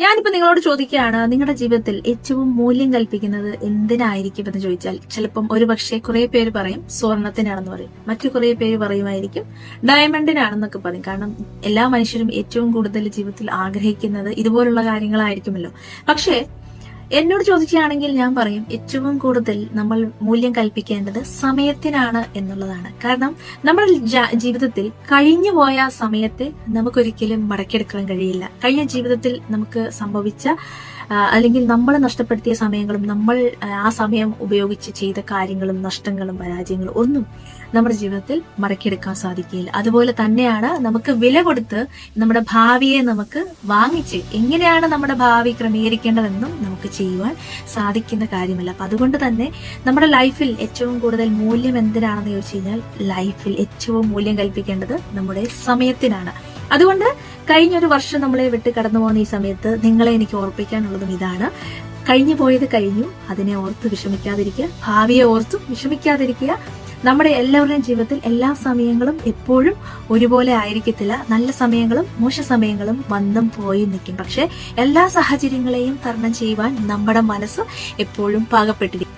ഞാനിപ്പോ നിങ്ങളോട് ചോദിക്കുകയാണ് നിങ്ങളുടെ ജീവിതത്തിൽ ഏറ്റവും മൂല്യം കൽപ്പിക്കുന്നത് എന്തിനായിരിക്കും എന്ന് ചോദിച്ചാൽ ചിലപ്പം ഒരു പക്ഷേ കുറെ പേര് പറയും സ്വർണത്തിനാണെന്ന് പറയും. മറ്റു കുറെ പേര് പറയുമായിരിക്കും ഡയമണ്ടിനാണെന്നൊക്കെ പറയും. കാരണം എല്ലാ മനുഷ്യരും ഏറ്റവും കൂടുതൽ ജീവിതത്തിൽ ആഗ്രഹിക്കുന്നത് ഇതുപോലുള്ള കാര്യങ്ങളായിരിക്കുമല്ലോ. പക്ഷേ എന്നോട് ചോദിക്കുകയാണെങ്കിൽ ഞാൻ പറയും ഏറ്റവും കൂടുതൽ നമ്മൾ മൂല്യം കൽപ്പിക്കേണ്ടത് സമയത്തിനാണ് എന്നുള്ളതാണ്. കാരണം നമ്മുടെ ജീവിതത്തിൽ കഴിഞ്ഞു പോയ സമയത്തെ നമുക്കൊരിക്കലും മടക്കിയെടുക്കാൻ കഴിയില്ല. കഴിഞ്ഞ ജീവിതത്തിൽ നമുക്ക് സംഭവിച്ച അല്ലെങ്കിൽ നമ്മൾ നഷ്ടപ്പെടുത്തിയ സമയങ്ങളും നമ്മൾ ആ, സമയം ഉപയോഗിച്ച് ചെയ്ത കാര്യങ്ങളും നഷ്ടങ്ങളും പരാജയങ്ങളും ഒന്നും നമ്മുടെ ജീവിതത്തിൽ മറക്കിയെടുക്കാൻ സാധിക്കില്ല അതുപോലെ തന്നെയാണ് നമുക്ക് വില കൊടുത്ത് നമ്മുടെ ഭാവിയെ നമുക്ക് വാങ്ങിച്ച് എങ്ങനെയാണ് നമ്മുടെ ഭാവി ക്രമീകരിക്കേണ്ടതെന്നും നമുക്ക് ചെയ്യുവാൻ സാധിക്കുന്ന കാര്യമല്ല. അപ്പൊ അതുകൊണ്ട് തന്നെ നമ്മുടെ ലൈഫിൽ ഏറ്റവും കൂടുതൽ മൂല്യം എന്തിനാണെന്ന് ചോദിച്ചു കഴിഞ്ഞാൽ ലൈഫിൽ ഏറ്റവും മൂല്യം കൽപ്പിക്കേണ്ടത് നമ്മുടെ സമയത്തിനാണ്. അതുകൊണ്ട് കഴിഞ്ഞൊരു വർഷം നമ്മളെ വിട്ട് കടന്നു പോകുന്ന ഈ സമയത്ത് നിങ്ങളെ എനിക്ക് ഓർപ്പിക്കാനുള്ളതും ഇതാണ്. കഴിഞ്ഞു പോയത് കഴിഞ്ഞു. അതിനെ ഓർത്ത് വിഷമിക്കാതിരിക്കുക. ഭാവിയെ ഓർത്തും വിഷമിക്കാതിരിക്കുക. നമ്മുടെ എല്ലാവരുടെയും ജീവിതത്തിൽ എല്ലാ സമയങ്ങളും എപ്പോഴും ഒരുപോലെ ആയിരിക്കത്തില്ല. നല്ല സമയങ്ങളും മോശ സമയങ്ങളും വന്നും പോയി നിൽക്കും. പക്ഷെ എല്ലാ സാഹചര്യങ്ങളെയും തരണം ചെയ്യുവാൻ നമ്മുടെ മനസ്സ് എപ്പോഴും പാകപ്പെട്ടിരിക്കും.